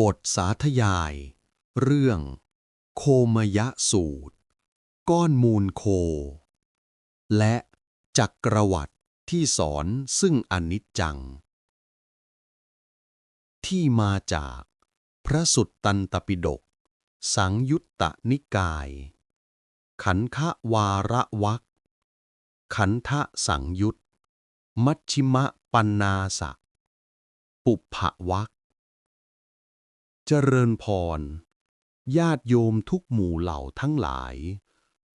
บทสาธยาย เรื่อง โคมยะสูตร ก้อนมูลโค และจักรวรรดิที่สอนซึ่งอนิจจัง ที่มาจากพระสุตตันตปิฎกสังยุตตนิกาย ขันธวาระวักขันธสังยุต มัชชิมปันนาสะ ปุพพวัก เจริญพร ญาติโยมทุกหมู่เหล่าทั้งหลาย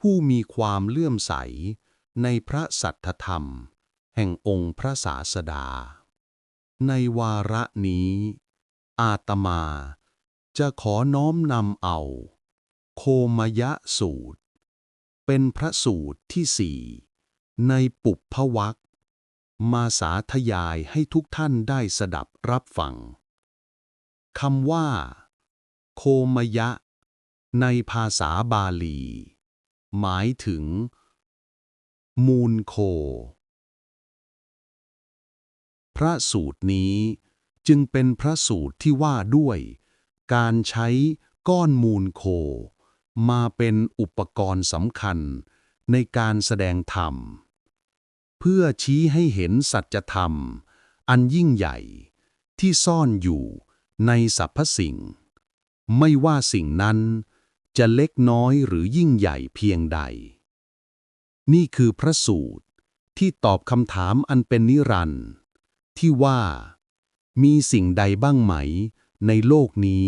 ผู้มีความเลื่อมใสในพระสัทธธรรม แห่งองค์พระศาสดา ในวาระนี้ อาตมา จะขอน้อมนำเอา โคมยะสูตร เป็นพระสูตรที่สี่ในปุพพวักมาสาธยายให้ทุกท่านได้สดับรับฟัง คำว่า โคมยะ ในภาษาบาลี หมายถึง มูลโค พระสูตรนี้จึงเป็นพระสูตรที่ว่าด้วย การใช้ก้อนมูลโค มาเป็นอุปกรณ์สำคัญในการแสดงธรรม เพื่อชี้ให้เห็นสัจธรรม อันยิ่งใหญ่ที่ซ่อนอยู่ ในสรรพสิ่ง ไม่ว่าสิ่งนั้น จะเล็กน้อยหรือยิ่งใหญ่เพียงใด นี่คือพระสูตรที่ตอบคำถามอันเป็นนิรันดร์ที่ว่า มีสิ่งใดบ้างไหม ในโลกนี้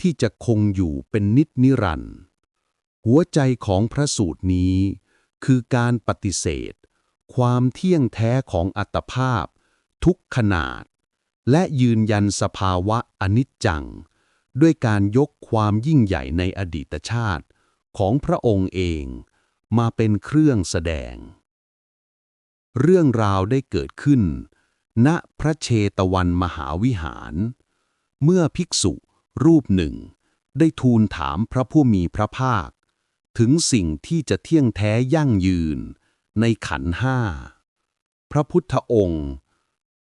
ที่จะคงอยู่เป็นนิจนิรันดร์หัวใจของพระสูตรนี้ คือการปฏิเสธ ความเที่ยงแท้ของอัตภาพ ทุกขนาด และยืนยันสภาวะอนิจจัง ด้วยการยกความยิ่งใหญ่ในอดีตชาติ ของพระองค์เองมาเป็นเครื่องแสดง เรื่องราวได้เกิดขึ้น ณพระเชตวันมหาวิหาร เมื่อภิกษุรูปหนึ่ง ได้ทูลถามพระผู้มีพระภาค ถึงสิ่งที่จะเที่ยงแท้ยั่งยืน ในขันห้า พระพุทธองค์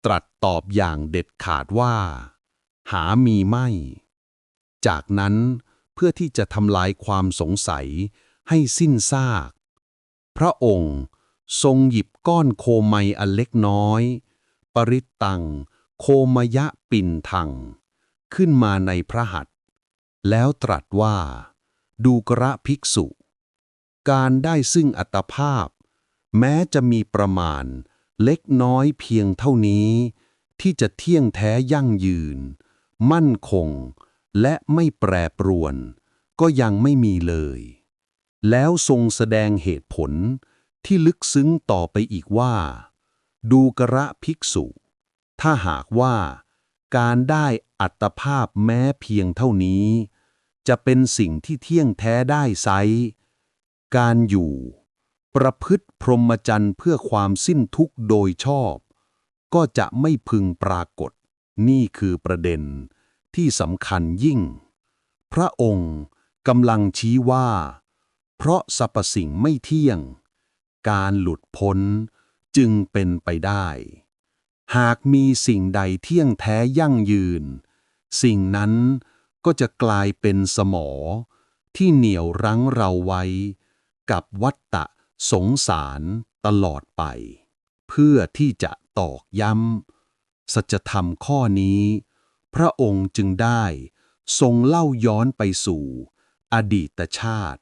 ตรัสตอบอย่างเด็ดขาดว่า หามีไม่ จากนั้นเพื่อที่จะทำลายความสงสัยให้สิ้นซาก พระองค์ทรงหยิบก้อนโคไมอันเล็กน้อย ปริตตัง โคมยะปินทัง ขึ้นมาในพระหัตถ์แล้วตรัสว่า ดูกระภิกษุ การได้ซึ่งอัตภาพ แม้จะมีประมาณ เล็กน้อยเพียงเท่านี้ ที่จะเที่ยงแท้ยั่งยืน มั่นคง และไม่แปรปรวน ก็ยังไม่มีเลย แล้วทรงแสดงเหตุผลที่ลึกซึ้งต่อไปอีกว่า ดูกระภิกษุ ถ้าหากว่าการได้อัตภาพแม้เพียงเท่านี้ จะเป็นสิ่งที่เที่ยงแท้ได้ไซการอยู่ ประพฤติพรหมจรรย์เพื่อความสิ้นทุกข์โดยชอบ ก็จะไม่พึงปรากฏ นี่คือประเด็นที่สำคัญยิ่ง พระองค์กำลังชี้ว่า เพราะสรรพสิ่งไม่เที่ยง การหลุดพ้นจึงเป็นไปได้ หากมีสิ่งใดเที่ยงแท้ยั่งยืน สิ่งนั้นก็จะกลายเป็นสมอ ที่เหนี่ยวรั้งเราไว้ กับวัฏฏะ สงสารตลอดไป เพื่อที่จะตอกย้ำสัจธรรมข้อนี้ พระองค์จึงได้ ทรงเล่าย้อนไปสู่ อดีตชาติ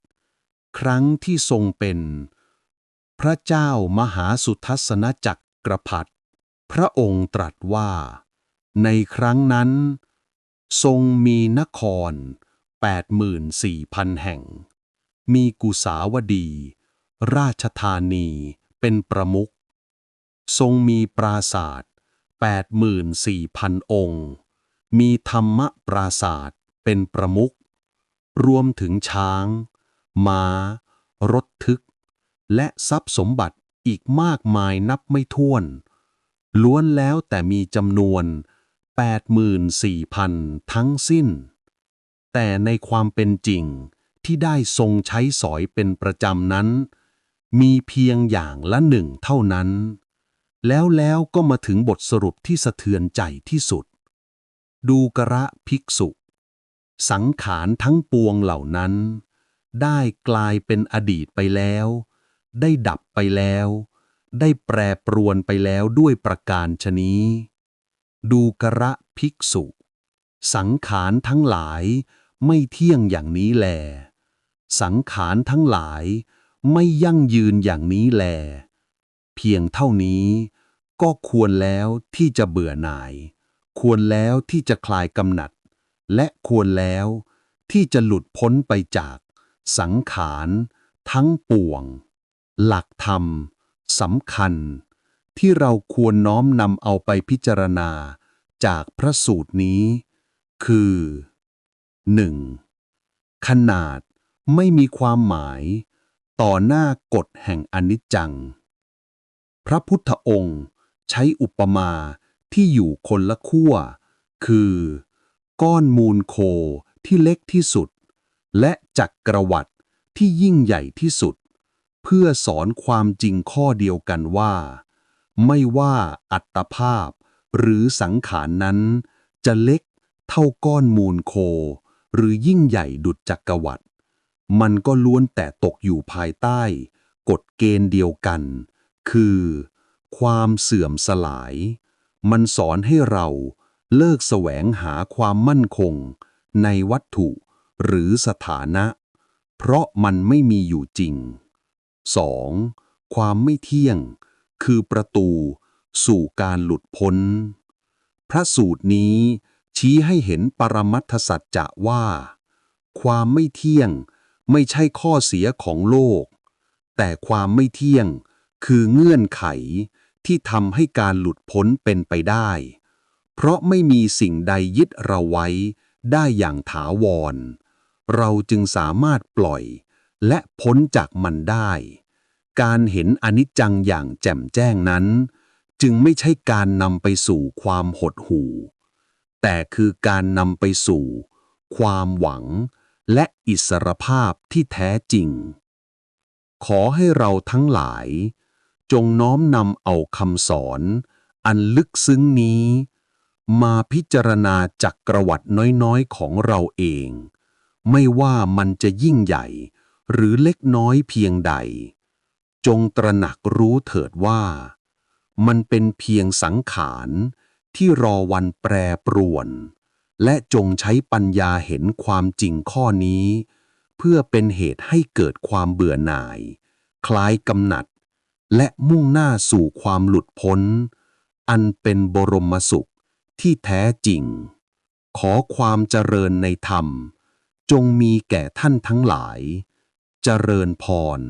ครั้งที่ทรงเป็น พระเจ้ามหาสุทัศนจักรพรรดิพระองค์ตรัสว่า ในครั้งนั้น ทรงมีนคร 84,000 แห่ง มีกุสาวดี ราชธานีเป็นประมุข ทรงมีปราศาสตร์84,000 องค์ มีธรรมปราศาสตร์เป็นประมุข รวมถึงช้าง ม้า รถทึก และทรัพย์สมบัติอีกมากมายนับไม่ถ้วน ล้วนแล้วแต่มีจำนวน 84,000 ทั้งสิ้น แต่ในความเป็นจริงที่ได้ทรงใช้สอยเป็นประจำนั้น มีเพียงอย่างละหนึ่งเท่านั้น แล้วแล้วก็มาถึงบทสรุปที่สะเทือนใจที่สุด ดูกระภิกษุ สังขารทั้งปวงเหล่านั้น ได้กลายเป็นอดีตไปแล้ว ได้ดับไปแล้ว ได้แปรปรวนไปแล้วด้วยประการชนี้ ดูกระภิกษุ สังขารทั้งหลายไม่เที่ยงอย่างนี้แล สังขารทั้งหลาย ไม่ยั่งยืนอย่างนี้แล เพียงเท่านี้ก็ควรแล้วที่จะเบื่อหน่าย ควรแล้วที่จะคลายกำหนัด และควรแล้วที่จะหลุดพ้นไปจากสังขารทั้งปวง หลักธรรมสำคัญ ที่เราควรน้อมนำเอาไปพิจารณาจากพระสูตรนี้ คือ 1. ขนาดไม่มีความหมาย ต่อหน้ากฎแห่งอนิจจัง พระพุทธองค์ใช้อุปมาที่อยู่คนละขั้ว คือ ก้อนมูลโคที่เล็กที่สุด และจักรวรรดิที่ยิ่งใหญ่ที่สุด เพื่อสอนความจริงข้อเดียวกันว่า ไม่ว่าอัตภาพหรือสังขารนั้น จะเล็กเท่าก้อนมูลโค หรือยิ่งใหญ่ดุจจักรวรรดิ มันก็ล้วนแต่ตกอยู่ภายใต้ กฎเกณฑ์เดียวกัน คือ ความเสื่อมสลาย มันสอนให้เราเลิกแสวงหาความมั่นคง ในวัตถุหรือสถานะ เพราะมันไม่มีอยู่จริง 2. ความไม่เที่ยง คือประตู สู่การหลุดพ้น พระสูตรนี้ชี้ให้เห็นปรมัตถสัจจะว่า ความไม่เที่ยง ไม่ใช่ข้อเสียของโลก แต่ความไม่เที่ยงคือเงื่อนไขที่ทำให้การหลุดพ้นเป็นไปได้ เพราะไม่มีสิ่งใดยึดเราไว้ได้อย่างถาวร เราจึงสามารถปล่อยและพ้นจากมันได้ การเห็นอนิจจังอย่างแจ่มแจ้งนั้น จึงไม่ใช่การนำไปสู่ความหดหู่ แต่คือการนำไปสู่ ความหวัง และอิสรภาพที่แท้จริง ขอให้เราทั้งหลาย จงน้อมนำเอาคำสอน อันลึกซึ้งนี้ มาพิจารณาจักกรวัดน้อยๆ ของเราเอง ไม่ว่ามันจะยิ่งใหญ่ หรือเล็กน้อยเพียงใด จงตระหนักรู้เถิดว่า มันเป็นเพียงสังขารที่รอวันแปรปรวน และจงใช้ปัญญาเห็นความจริงข้อนี้ เพื่อเป็นเหตุให้เกิดความเบื่อหน่าย คล้ายกำหนัด และมุ่งหน้าสู่ความหลุดพ้น อันเป็นบรมสุขที่แท้จริง ขอความเจริญในธรรม จงมีแก่ท่านทั้งหลาย เจริญพร